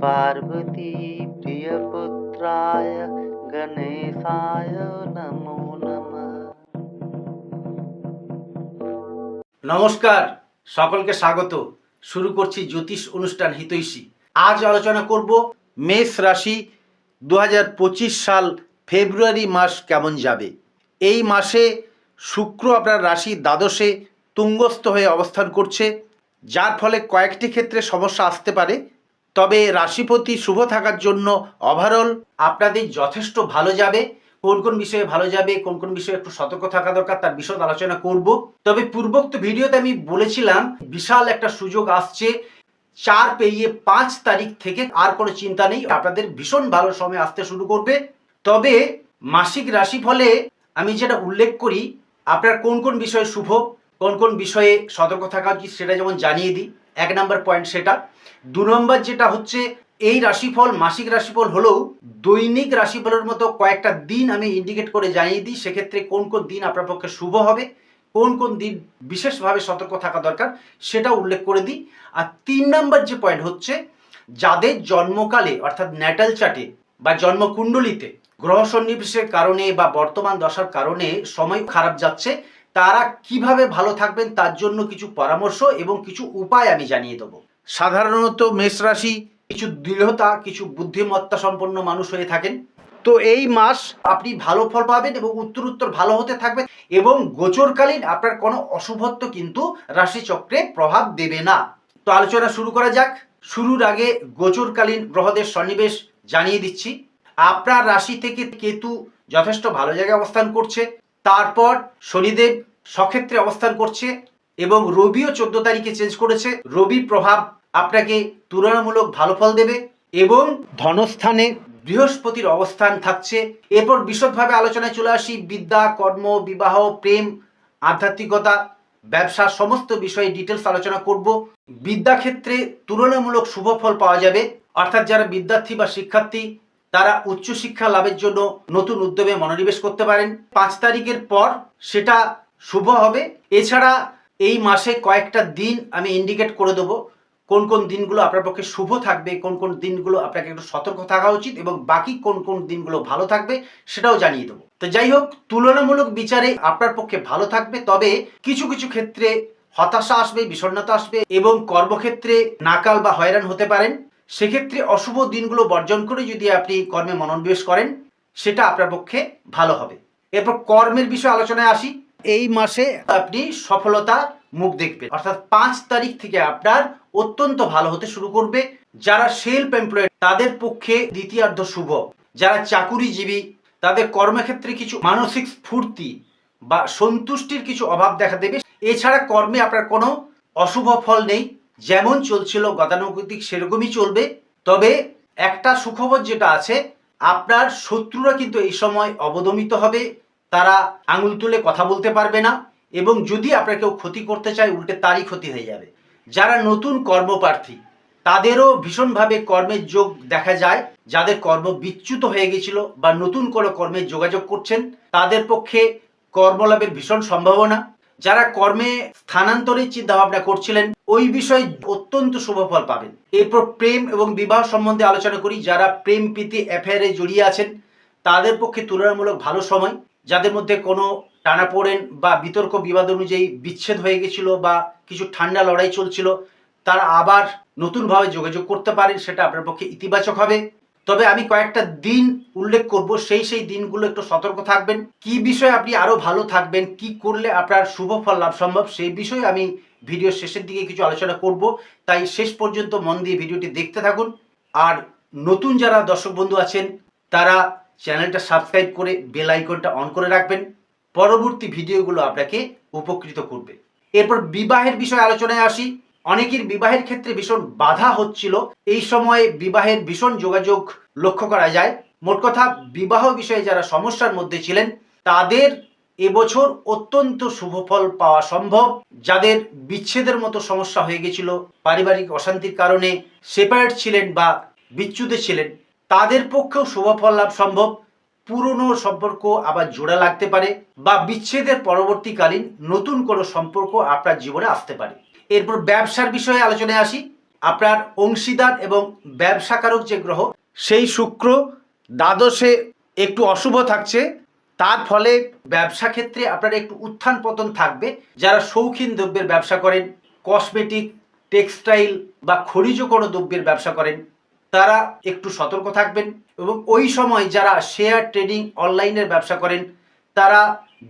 पार्वती प्रियपुत्राय गणेशाय नमो नमः নমস্কার সকলকে স্বাগত শুরু করছি জ্যোতিষ অনুষ্ঠান হিতৈষী আজ আলোচনা করব মেষ রাশি দু সাল ফেব্রুয়ারি মাস কেমন যাবে এই মাসে শুক্র আপনার রাশি দ্বাদশে তুঙ্গস্থ হয়ে অবস্থান করছে যার ফলে কয়েকটি ক্ষেত্রে সমস্যা আসতে পারে তবে রাশিপতি শুভ থাকার জন্য ওভারঅল আপনাদের যথেষ্ট ভালো যাবে। কোন কোন বিষয়ে ভালো যাবে, কোন কোন বিষয়ে একটু সতর্ক থাকা দরকার তার বিশদ আলোচনা করব। তবে পূর্বোক্ত ভিডিওতে আমি বলেছিলাম, বিশাল একটা সুযোগ আসছে। চার পেরিয়ে পাঁচ তারিখ থেকে আর কোনো চিন্তা নেই, আপনাদের ভীষণ ভালো সময় আসতে শুরু করবে। তবে মাসিক রাশিফলে আমি যেটা উল্লেখ করি, আপনার কোন কোন বিষয়ে শুভ, কোন কোন বিষয়ে সতর্ক থাকা উচিত সেটা যেমন জানিয়ে দিই। এক নম্বর পয়েন্ট সেটা। দু নম্বর যেটা হচ্ছে, এই রাশিফল মাসিক রাশিফল হলেও দৈনিক রাশিফলের মতো কয়েকটা দিন আমি ইন্ডিকেট করে জানিয়ে দিই, সেক্ষেত্রে কোন কোন দিন আপনার পক্ষে শুভ হবে, কোন কোন দিন বিশেষভাবে সতর্ক থাকা দরকার সেটা উল্লেখ করে দিই। আর তিন নম্বর যে পয়েন্ট হচ্ছে, যাদের জন্মকালে অর্থাৎ ন্যাটাল চার্টে বা জন্মকুণ্ডলিতে গ্রহ সন্নিবেশের কারণে বা বর্তমান দশার কারণে সময় খারাপ যাচ্ছে তারা কীভাবে ভালো থাকবেন তার জন্য কিছু পরামর্শ এবং কিছু উপায় আমি জানিয়ে দেবো। সাধারণত মেষ রাশি কিছু দৃঢ়তা, কিছু বুদ্ধিমত্তা সম্পন্ন মানুষ হয়ে থাকেন। তো এই মাস আপনি ভালো ফল পাবেন এবং উত্তর উত্তর ভালো হতে থাকবেন এবং গোচরকালীন আপনার কোনো অশুভত্ব কিন্তু রাশিচক্রে প্রভাব দেবে না। তো আলোচনা শুরু করা যাক। শুরুর আগে গোচরকালীন গ্রহদের সন্নিবেশ জানিয়ে দিচ্ছি। আপনার রাশি থেকে কেতু যথেষ্ট ভালো জায়গায় অবস্থান করছে। তারপর শনিদেব সক্ষেত্রে অবস্থান করছে এবং রবিও চোদ্দ তারিখে চেঞ্জ করেছে। রবির প্রভাব আপনাকে তুলনামূলক ভালো ফল দেবে এবং ধনস্থানে বৃহস্পতির অবস্থান থাকছে। এরপর বিশদভাবে আলোচনায় চলে আসি। বিদ্যা, কর্ম, বিবাহ, প্রেম, আধ্যাত্মিকতা, ব্যবসা সমস্ত বিষয়ে ডিটেলস আলোচনা করব। বিদ্যা ক্ষেত্রে তুলনামূলক শুভ ফল পাওয়া যাবে। অর্থাৎ যারা বিদ্যার্থী বা শিক্ষার্থী তারা উচ্চশিক্ষা লাভের জন্য নতুন উদ্যমে মনোনিবেশ করতে পারেন। পাঁচ তারিখের পর সেটা শুভ হবে। এছাড়া এই মাসে কয়েকটা দিন আমি ইন্ডিকেট করে দেবো। কোন কোন দিনগুলো আপনার পক্ষে শুভ থাকবে, কোন কোন দিনগুলো আপনাকে একটু সতর্ক থাকা উচিত এবং বাকি কোন কোন দিনগুলো ভালো থাকবে সেটাও জানিয়ে দেবো। তো যাই হোক, তুলনামূলক বিচারে আপনার পক্ষে ভালো থাকবে, তবে কিছু কিছু ক্ষেত্রে হতাশা আসবে, বিষণ্ণতা আসবে এবং কর্মক্ষেত্রে নাকাল বা হয়রান হতে পারেন। সেক্ষেত্রে অশুভ দিনগুলো বর্জন করে যদি আপনি কর্মে মনোনিবেশ করেন, সেটা আপনার পক্ষে ভালো হবে। এরপর কর্মের বিষয়ে আলোচনায় আসি। এই মাসে আপনি সফলতা মুখ দেখবেন। অর্থাৎ পাঁচ তারিখ থেকে আপনার অত্যন্ত ভালো হতে শুরু করবে। যারা সেলফ এমপ্লয়েড তাদের পক্ষে দ্বিতীয়ার্ধ শুভ। যারা চাকুরিজীবী, তাদের কর্মক্ষেত্রে কিছু মানসিক স্ফূর্তি বা সন্তুষ্টির কিছু অভাব দেখা দেবে। এছাড়া কর্মে আপনার কোনো অশুভ ফল নেই। যেমন চলছিল গতানুগতিক সেরকমই চলবে, তবে একটা সুখবর যেটা আছে, আপনার শত্রুরা কিন্তু এই সময় অবদমিত হবে, তারা আঙুল তুলে কথা বলতে পারবে না, এবং যদি আপনার কেউ ক্ষতি করতে চায়, উল্টে তারই ক্ষতি হয়ে যাবে। যারা নতুন কর্মপ্রার্থী, তাদেরও ভীষণভাবে কর্মের যোগ দেখা যায়, যাদের কর্ম বিচ্যুত হয়ে গেছিল বা নতুন কোনো কর্মে যোগাযোগ করছেন, তাদের পক্ষে কর্মলাভের ভীষণ সম্ভাবনা। যারা কর্মে স্থানান্তরের চিন্তা ভাবনা করছিলেন, ওই বিষয়ে অত্যন্ত শুভ ফল পাবেন। এরপর প্রেম এবং বিবাহ সম্বন্ধে আলোচনা করি। যারা প্রেম প্রীতি অ্যাফেয়ারে জড়িয়ে আছেন, তাদের পক্ষে তুলনামূলক ভালো সময়। যাদের মধ্যে কোনো টানাপোড়েন বা বিতর্ক বিবাদ অনুযায়ী বিচ্ছেদ হয়ে গেছিল বা কিছু ঠান্ডা লড়াই চলছিল, তারা আবার নতুনভাবে যোগাযোগ করতে পারেন, সেটা আপনার পক্ষে ইতিবাচক হবে। তবে আমি কয়েকটা দিন উল্লেখ করব, সেই সেই দিনগুলো একটু সতর্ক থাকবেন। কি বিষয়ে আপনি আরও ভালো থাকবেন, কি করলে আপনার শুভ ফল লাভ সম্ভব, সেই বিষয়ে আমি ভিডিও শেষের দিকে কিছু আলোচনা করব। তাই শেষ পর্যন্ত মন দিয়ে ভিডিওটি দেখতে থাকুন। আর নতুন যারা দর্শক বন্ধু আছেন, তারা চ্যানেলটা সাবস্ক্রাইব করে বেল আইকনটা অন করে রাখবেন। পরবর্তী ভিডিওগুলো আপনাকে উপকৃত করবে। এরপর বিবাহের বিষয়ে আলোচনায় আসি। অনেকের বিবাহের ক্ষেত্রে ভীষণ বাধা হচ্ছিল। এই সময়ে বিবাহের ভীষণ যোগাযোগ লক্ষ্য করা যায়। মোট কথা, বিবাহ বিষয়ে যারা সমস্যার মধ্যে ছিলেন, তাদের এবছর অত্যন্ত শুভ ফল পাওয়া সম্ভব। যাদের বিচ্ছেদের মতো সমস্যা হয়ে গেছিল, পারিবারিক অশান্তির কারণে সেপারেট ছিলেন বা বিচ্যুত ছিলেন, তাদের পক্ষেও শুভ ফল লাভ সম্ভব। পুরনো সম্পর্ক আবার জোড়া লাগতে পারে বা বিচ্ছেদের পরবর্তীকালীন নতুন কোনো সম্পর্ক আপনার জীবনে আসতে পারে। এরপর ব্যবসার বিষয়ে আলোচনায় আসি। আপনার অংশীদার এবং ব্যবসাকারক যে গ্রহ, সেই শুক্র দ্বাদশে একটু অশুভ থাকছে। তার ফলে ব্যবসা ক্ষেত্রে আপনার একটু উত্থান পতন থাকবে। যারা শৌখিন দ্রব্যের ব্যবসা করেন, কসমেটিক, টেক্সটাইল বা খনিজ কোনো দ্রব্যের ব্যবসা করেন, তারা একটু সতর্ক থাকবেন এবং ওই সময় যারা শেয়ার ট্রেডিং অনলাইনের ব্যবসা করেন, তারা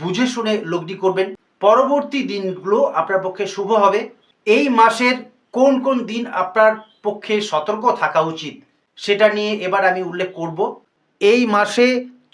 বুঝে শুনে লগ্নি করবেন। পরবর্তী দিনগুলো আপনার পক্ষে শুভ হবে। এই মাসের কোন কোন দিন আপনার পক্ষে সতর্ক থাকা উচিত সেটা নিয়ে এবার আমি উল্লেখ করব। এই মাসে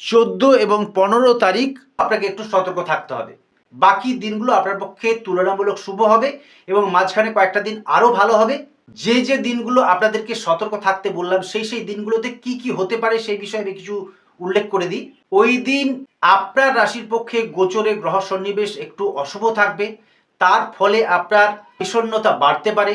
চোদ্দ এবং পনেরো তারিখ আপনাকে একটু সতর্ক থাকতে হবে। বাকি দিনগুলো আপনার পক্ষে তুলনামূলক শুভ হবে এবং মাঝখানে কয়েকটা দিন আরও ভালো হবে। যে যে দিনগুলো আপনাদেরকে সতর্ক থাকতে বললাম, সেই সেই দিনগুলোতে কি কি হতে পারে সেই বিষয়ে আমি কিছু উল্লেখ করে দিই। ওই দিন আপনার রাশির পক্ষে গোচরে গ্রহ সন্নিবেশ একটু অশুভ থাকবে। তার ফলে আপনার বিষণ্ণতা বাড়তে পারে,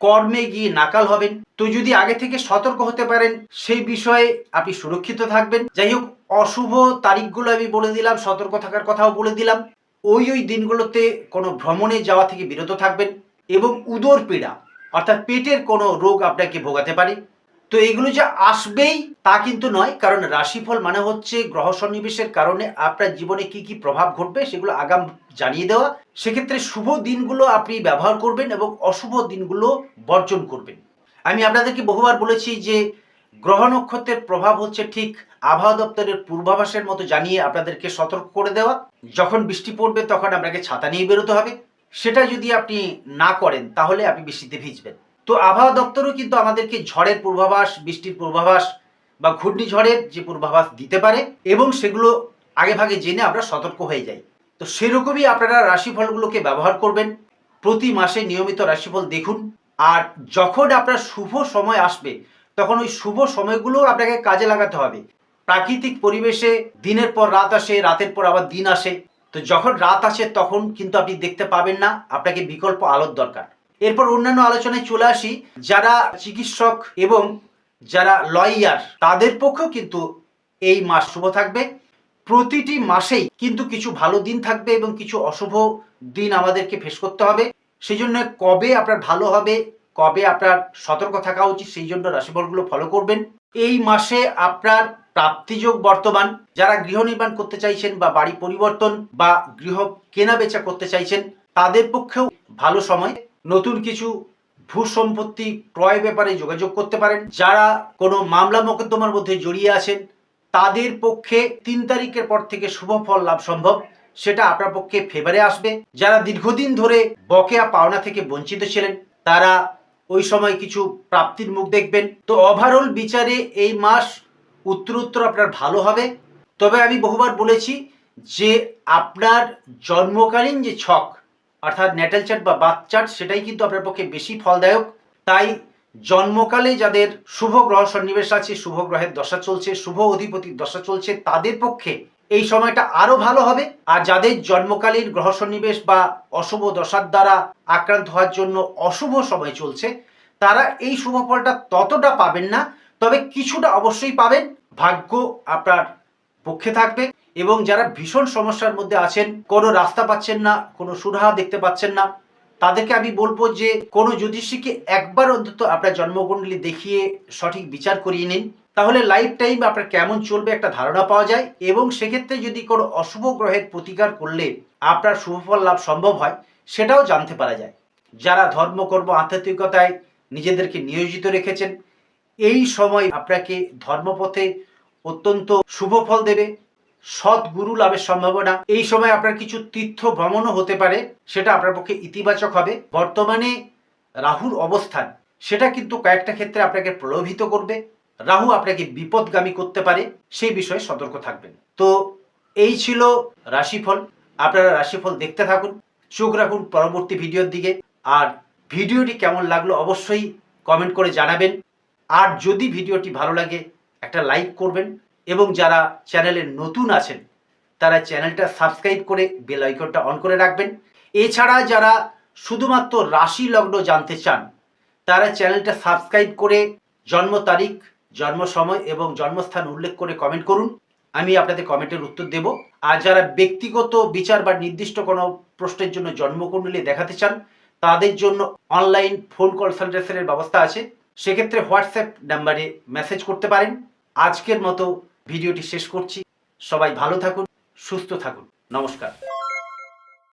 কর্মে গিয়ে নাকাল হবেন। তো যদি আগে থেকে সতর্ক হতে পারেন, সেই বিষয়ে আপনি সুরক্ষিত থাকবেন। যাই হোক, অশুভ তারিখগুলো আমি বলে দিলাম, সতর্ক থাকার কথাও বলে দিলাম। ওই ওই দিনগুলোতে কোনো ভ্রমণে যাওয়া থেকে বিরত থাকবেন এবং উদর পীড়া, অর্থাৎ পেটের কোনো রোগ আপনাকে ভোগাতে পারে। তো এগুলো যে আসবেই তা কিন্তু নয়, কারণ রাশিফল মানে হচ্ছে গ্রহ সন্নিবেশের কারণে আপনার জীবনে কি কি প্রভাব ঘটবে সেগুলো আগাম জানিয়ে দেওয়া। সেক্ষেত্রে শুভ দিনগুলো আপনি ব্যবহার করবেন এবং অশুভ দিনগুলো বর্জন করবেন। আমি আপনাদেরকে বহুবার বলেছি যে গ্রহ নক্ষত্রের প্রভাব হচ্ছে ঠিক আবহাওয়া দপ্তরের পূর্বাভাসের মতো জানিয়ে আপনাদেরকে সতর্ক করে দেওয়া। যখন বৃষ্টি পড়বে তখন আপনাকে ছাতা নিয়ে বেরোতে হবে। সেটা যদি আপনি না করেন তাহলে আপনি বৃষ্টিতে ভিজবেন। তো আবহাওয়া দপ্তরও কিন্তু আমাদেরকে ঝড়ের পূর্বাভাস, বৃষ্টির পূর্বাভাস বা ঘূর্ণিঝড়ের যে পূর্বাভাস দিতে পারে এবং সেগুলো আগে ভাগে জেনে আমরা সতর্ক হয়ে যাই। তো সেরকমই আপনারা রাশিফলগুলোকে ব্যবহার করবেন। প্রতি মাসে নিয়মিত রাশিফল দেখুন। আর যখন আপনার শুভ সময় আসবে, তখন ওই শুভ সময়গুলো আপনাকে কাজে লাগাতে হবে। প্রাকৃতিক পরিবেশে দিনের পর রাত আসে, রাতের পর আবার দিন আসে। তো যখন রাত আসে, তখন কিন্তু আপনি দেখতে পাবেন না। আপনাকে বিকল্প আলোর দরকার। এরপর অন্যান্য আলোচনায় চলে আসি। যারা চিকিৎসক এবং যারা লয়ার, তাদের পক্ষেও কিন্তু এই মাস শুভ থাকবে। প্রতিটি মাসেই কিন্তু কিছু ভালো দিন থাকবে এবং কিছু অশুভ দিন আমাদেরকে ফেস করতে হবে। সেই জন্য কবে আপনার ভালো হবে, কবে আপনার সতর্ক থাকা উচিত, সেই জন্য রাশিফলগুলো ফলো করবেন। এই মাসে আপনার প্রাপ্তিযোগ বর্তমান। যারা গৃহ নির্মাণ করতে চাইছেন বা বাড়ি পরিবর্তন বা গৃহ কেনা বেচা করতে চাইছেন, তাদের পক্ষেও ভালো সময়। নতুন কিছু ভূ সম্পত্তি ক্রয় ব্যাপারে যোগাযোগ করতে পারেন। যারা কোনো মামলা মোকদ্দমার মধ্যে জড়িয়ে আছেন, তাদের পক্ষে তিন তারিখের পর থেকে শুভ ফল লাভ সম্ভব। সেটা আপনার পক্ষে ফেভারে আসবে। যারা দীর্ঘদিন ধরে বকেয়া পাওনা থেকে বঞ্চিত ছিলেন, তারা ওই সময় কিছু প্রাপ্তির মুখ দেখবেন। তো ওভারঅল বিচারে এই মাস উত্তরোত্তর আপনার ভালো হবে। তবে আমি বহুবার বলেছি যে আপনার জন্মকালীন যে ছক অর্থাৎ ন্যাটাল চার্ট বা বাথ চার্ট, সেটাই কিন্তু আপনার পক্ষে বেশি ফলদায়ক। তাই জন্মকালে যাদের শুভ গ্রহ সন্নিবেশ আছে, শুভ গ্রহের দশা চলছে, শুভ অধিপতির দশা চলছে, তাদের পক্ষে এই সময়টা আরও ভালো হবে। আর যাদের জন্মকালীন গ্রহ সন্নিবেশ বা অশুভ দশার দ্বারা আক্রান্ত হওয়ার জন্য অশুভ সময় চলছে, তারা এই শুভ ফলটা ততটা পাবেন না। তবে কিছুটা অবশ্যই পাবেন। ভাগ্য আপনার পক্ষে থাকবে এবং যারা ভীষণ সমস্যার মধ্যে আছেন, কোনো রাস্তা পাচ্ছেন না, কোনো সুরাহা দেখতে পাচ্ছেন না, তাদেরকে আমি বলব যে কোনো জ্যোতিষীকে একবার অন্তত আপনার জন্মকুণ্ডলী দেখিয়ে সঠিক বিচার করিয়ে নিন। তাহলে লাইফ টাইম আপনার কেমন চলবে একটা ধারণা পাওয়া যায় এবং সেক্ষেত্রে যদি কোনো অশুভ গ্রহের প্রতিকার করলে আপনার শুভফল লাভ সম্ভব হয়, সেটাও জানতে পারা যায়। যারা ধর্মকর্ম আধ্যাত্মিকতায় নিজেদেরকে নিয়োজিত রেখেছেন, এই সময় আপনাকে ধর্মপথে অত্যন্ত শুভ ফল দেবে। সৎ গুরু লাভের সম্ভাবনা। এই সময় আপনার কিছু তীর্থ ভ্রমণও হতে পারে। সেটা আপনার পক্ষে ইতিবাচক হবে। বর্তমানে রাহুর অবস্থান, সেটা কিন্তু কয়েকটা ক্ষেত্রে আপনাকে প্রলোভিত করবে। রাহু আপনাকে বিপদগামী করতে পারে। সেই বিষয়ে সতর্ক থাকবেন। তো এই ছিল রাশিফল। আপনারা রাশিফল দেখতে থাকুন। চোখ রাখুন পরবর্তী ভিডিওর দিকে। আর ভিডিওটি কেমন লাগল অবশ্যই কমেন্ট করে জানাবেন। আর যদি ভিডিওটি ভালো লাগে একটা লাইক করবেন এবং যারা চ্যানেলে নতুন আছেন, তারা চ্যানেলটা সাবস্ক্রাইব করে বেল আইকনটা অন করে রাখবেন। এছাড়া যারা শুধুমাত্র রাশি লগ্ন জানতে চান, তারা চ্যানেলটা সাবস্ক্রাইব করে জন্ম তারিখ, জন্ম সময় এবং জন্মস্থান উল্লেখ করে কমেন্ট করুন। আমি আপনাদের কমেন্টের উত্তর দেব। আর যারা ব্যক্তিগত বিচার বা নির্দিষ্ট কোনো প্রশ্নের জন্য জন্মকুণ্ডলী দেখাতে চান, তাদের জন্য অনলাইন ফোন কনসালটেশনের ব্যবস্থা আছে। সেক্ষেত্রে হোয়াটসঅ্যাপ নাম্বারে মেসেজ করতে পারেন। আজকের মতো ভিডিওটি শেষ করছি। সবাই ভালো থাকুন সুস্থ থাকুন। নমস্কার।